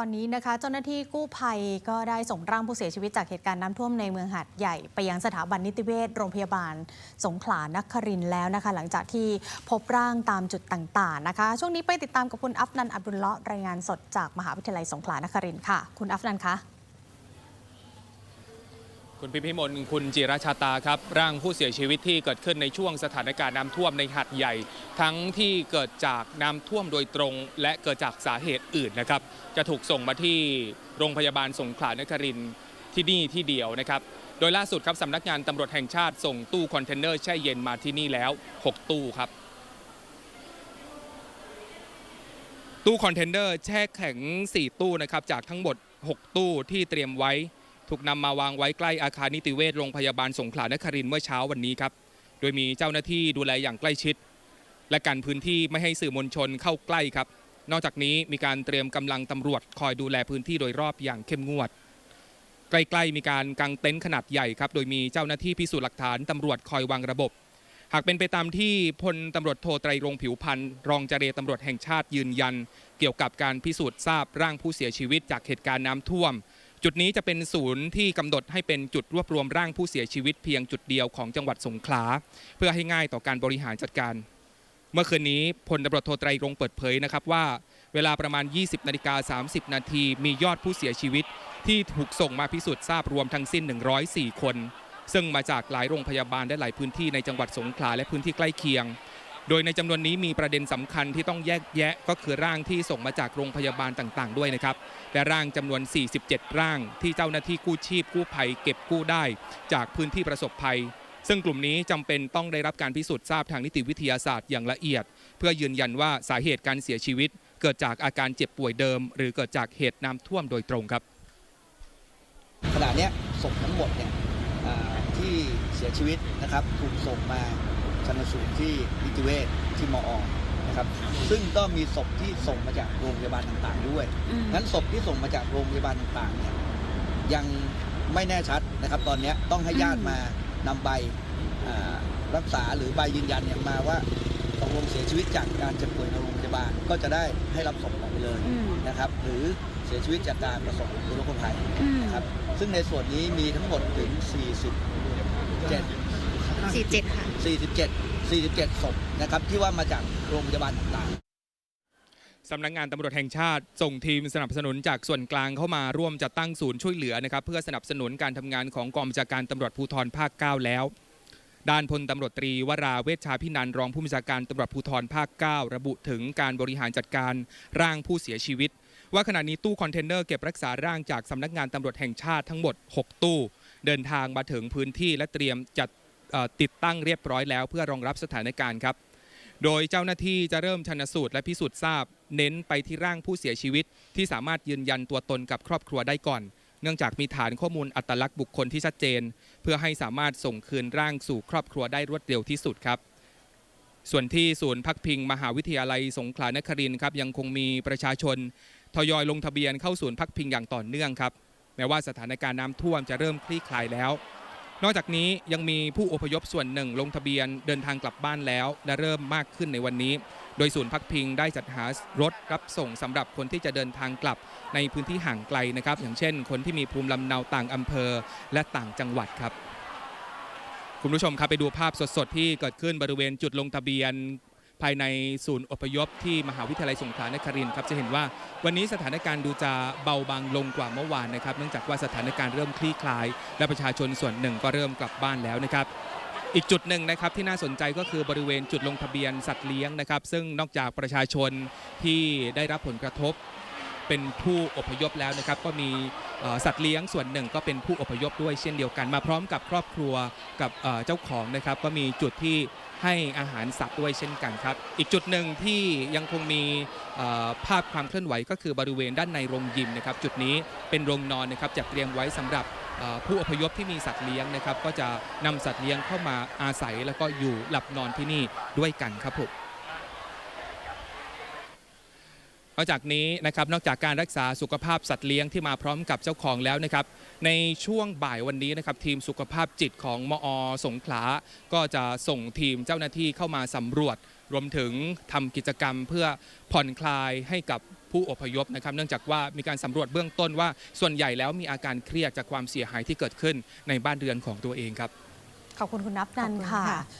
ตอนนี้นะคะเจ้าหน้าที่กู้ภัยก็ได้ส่งร่างผู้เสียชีวิตจากเหตุการณ์น้ำท่วมในเมืองหาดใหญ่ ไปยังสถาบันนิติเวชโรงพยาบาล สงขลานครินแล้วนะคะ หลังจากที่พบร่างตามจุดต่างๆนะคะ ช่วงนี้ไปติดตามกับคุณอัฟนันอับดุลเลาะห์รายงานสดจากมหาวิทยาลัยสงขลานครินค่ะ คุณอัฟนันคะ คุณพิพิมลคุณจิราชาตาครับ ร่างผู้เสียชีวิตที่เกิดขึ้นในช่วงสถานการณ์น้ำท่วมในหัดใหญ่ ทั้งที่เกิดจากน้ำท่วมโดยตรง และเกิดจากสาเหตุอื่นนะครับ จะถูกส่งมาที่โรงพยาบาลสงขลานครินที่นี่ที่เดียวนะครับ โดยล่าสุดครับสำนักงานตำรวจแห่งชาติส่งตู้คอนเทนเนอร์แช่เย็นมาที่นี่แล้ว 6 ตู้ครับตู้คอนเทนเนอร์แช่แข็ง 4 ตู้นะครับจากทั้งหมด 6 ตู้ที่เตรียมไว้ ถูกนำมาวางไว้ใกล้อาคารนิติเวชโรงพยาบาลสงขลานครินทร์เมื่อเช้าวันนี้ครับ โดยมีเจ้าหน้าที่ดูแลอย่างใกล้ชิด และกันพื้นที่ไม่ให้สื่อมวลชนเข้าใกล้ครับ นอกจากนี้มีการเตรียมกำลังตำรวจคอยดูแลพื้นที่โดยรอบอย่างเข้มงวด ใกล้ๆมีการกางเต็นท์ขนาดใหญ่ครับโดยมีเจ้าหน้าที่พิสูจน์หลักฐานตำรวจคอยวางระบบ หากเป็นไปตามที่พลตำรวจโทไตรรงผิวพันธ์รองเจรตำรวจแห่งชาติยืนยัน เกี่ยวกับการพิสูจน์ทราบร่างผู้เสียชีวิตจากเหตุการณ์น้ำท่วม จุดนี้จะเป็นศูนย์ที่กำหนดให้เป็นจุดรวบรวมร่างผู้เสียชีวิตเพียงจุดเดียวของจังหวัดสงขลา เพื่อให้ง่ายต่อการบริหารจัดการ เมื่อคืนนี้พลตำรวจโทไตรรงเปิดเผยนะครับว่า เวลาประมาณ 20นาฬิกา30 นาทีมียอดผู้เสียชีวิต ที่ถูกส่งมาพิสูจน์ทราบรวมทั้งสิ้น 104 คน ซึ่งมาจากหลายโรงพยาบาลและหลายพื้นที่ในจังหวัดสงขลาและพื้นที่ใกล้เคียง โดยในจำนวนนี้มีประเด็นสำคัญที่ต้องแยกแยะก็คือร่างที่ส่งมาจากโรงพยาบาลต่างๆ ด้วยนะครับ และร่างจำนวน 47 ร่างที่เจ้าหน้าที่กู้ชีพกู้ภัยเก็บกู้ได้ จากพื้นที่ประสบภัย ซึ่งกลุ่มนี้จำเป็นต้องได้รับการพิสูจน์ทราบทางนิติวิทยาศาสตร์อย่างละเอียด เพื่อยืนยันว่าสาเหตุการเสียชีวิต เกิดจากอาการเจ็บป่วยเดิม หรือเกิดจากเหตุน้ำท่วมโดยตรงครับขณะนี้ศพทั้งหมดเนี่ยที่เสียชีวิตนะครับถูกส่งมา ชันสูตรที่นิติเวชที่มอนะครับซึ่งก็มีศพที่ส่งมาจากโรงพยาบาลต่างๆ ด้วยงั้นศพที่ส่งมาจากโรงพยาบาลต่างๆเนี่ยยังไม่แน่ชัดนะครับ ตอนเนี้ยต้องให้ญาติมานำใบอ่ารักษาหรือใบยืนยันเนี่ยมาว่าตกลงเสียชีวิตจากการเจ็บป่วยในโรงพยาบาลก็จะได้ให้รับศพออกไปเลยนะครับ หรือเสียชีวิตจากการประสบอุบัติเหตุนะครับซึ่งในส่วนนี้มีทั้งหมดถึง 47 สี่เจ็ดค่ะ 47 47ศพนะครับที่ว่ามาจากโรงพยาบาลต่างๆ สำนักงานตำรวจแห่งชาติ ส่งทีมสนับสนุนจากส่วนกลางเข้ามาร่วมจัดตั้งศูนย์ช่วยเหลือนะครับเพื่อสนับสนุนการทำงานของกองบัญชาการตำรวจภูธรภาค 9 แล้ว ด้านพลตำรวจตรีวราเวชชาพินันท์รองผู้บัญชาการตำรวจภูธรภาค 9 ระบุถึงการบริหารจัดการร่างผู้เสียชีวิต ว่าขณะนี้ตู้คอนเทนเนอร์เก็บรักษาร่างจากสำนักงานตำรวจแห่งชาติทั้งหมด 6 ตู้ เดินทางมาถึงพื้นที่และเตรียมจัดเอ่อ ติดตั้งเรียบร้อยแล้ว เพื่อรองรับสถานการณ์ครับ โดยเจ้าหน้าที่จะเริ่มชันสูตรและพิสูจน์ทราบ เน้นไปที่ร่างผู้เสียชีวิต ที่สามารถยืนยันตัวตนกับครอบครัวได้ก่อน เนื่องจากมีฐานข้อมูลอัตลักษณ์บุคคลที่ชัดเจน เพื่อให้สามารถส่งคืนร่างสู่ครอบครัวได้รวดเร็วที่สุดครับส่วนที่ศูนย์พักพิงมหาวิทยาลัยสงขลานครินครับยังคงมีประชาชน ทยอยลงทะเบียนเข้าศูนย์พักพิงอย่างต่อเนื่องครับแม้ว่าสถานการณ์น้ำท่วมจะเริ่มคลี่คลายแล้ว นอกจากนี้ยังมีผู้อพยพส่วนหนึ่งลงทะเบียนเดินทางกลับบ้านแล้ว และเริ่มมากขึ้นในวันนี้ โดยศูนย์พักพิงได้จัดหารถรับส่งสำหรับคนที่จะเดินทางกลับในพื้นที่ห่างไกลนะครับ อย่างเช่น คนที่มีภูมิลำเนาต่างอำเภอ และต่างจังหวัดครับ คุณผู้ชมครับไปดูภาพสดๆที่เกิดขึ้นบริเวณจุดลงทะเบียน ภายในศูนย์อพยพที่มหาวิทยาลัยสงขลานครินทร์ครับจะเห็นว่าวันนี้สถานการณ์ดูจะเบาบางลงกว่าเมื่อวานนะครับ เนื่องจากว่าสถานการณ์เริ่มคลี่คลาย และประชาชนส่วนหนึ่งก็เริ่มกลับบ้านแล้วนะครับอีกจุดหนึ่งนะครับที่น่าสนใจก็คือบริเวณจุดลงทะเบียนสัตว์เลี้ยงนะครับ ซึ่งนอกจากประชาชนที่ได้รับผลกระทบ เป็นผู้อพยพแล้วนะครับ ก็มีสัตว์เลี้ยงส่วนหนึ่งก็เป็นผู้อพยพด้วยเช่นเดียวกัน มาพร้อมกับครอบครัวกับเจ้าของนะครับ ก็มีจุดที่ให้อาหารสัตว์ด้วยเช่นกันครับ อีกจุดหนึ่งที่ยังคงมีภาพความเคลื่อนไหวก็คือบริเวณด้านในโรงยิมนะครับ จุดนี้เป็นโรงนอนนะครับจัดเตรียมไว้สำหรับผู้อพยพที่มีสัตว์เลี้ยงนะครับ ก็จะนำสัตว์เลี้ยงเข้ามาอาศัยแล้วก็อยู่หลับนอนที่นี่ด้วยกันครับผม นอกจากนี้นะครับนอกจากการรักษาสุขภาพสัตว์เลี้ยงที่มาพร้อมกับเจ้าของแล้วนะครับ ในช่วงบ่ายวันนี้นะครับทีมสุขภาพจิตของมอ สงขลา ก็จะส่งทีมเจ้าหน้าที่เข้ามาสำรวจ รวมถึงทำกิจกรรมเพื่อผ่อนคลายให้กับผู้อพยพนะครับ เนื่องจากว่ามีการสำรวจเบื้องต้นว่า ส่วนใหญ่แล้วมีอาการเครียดจากความเสียหายที่เกิดขึ้นในบ้านเรือนของตัวเองครับ ขอบคุณคุณนับนันขอบคุณค่ะ ค่ะ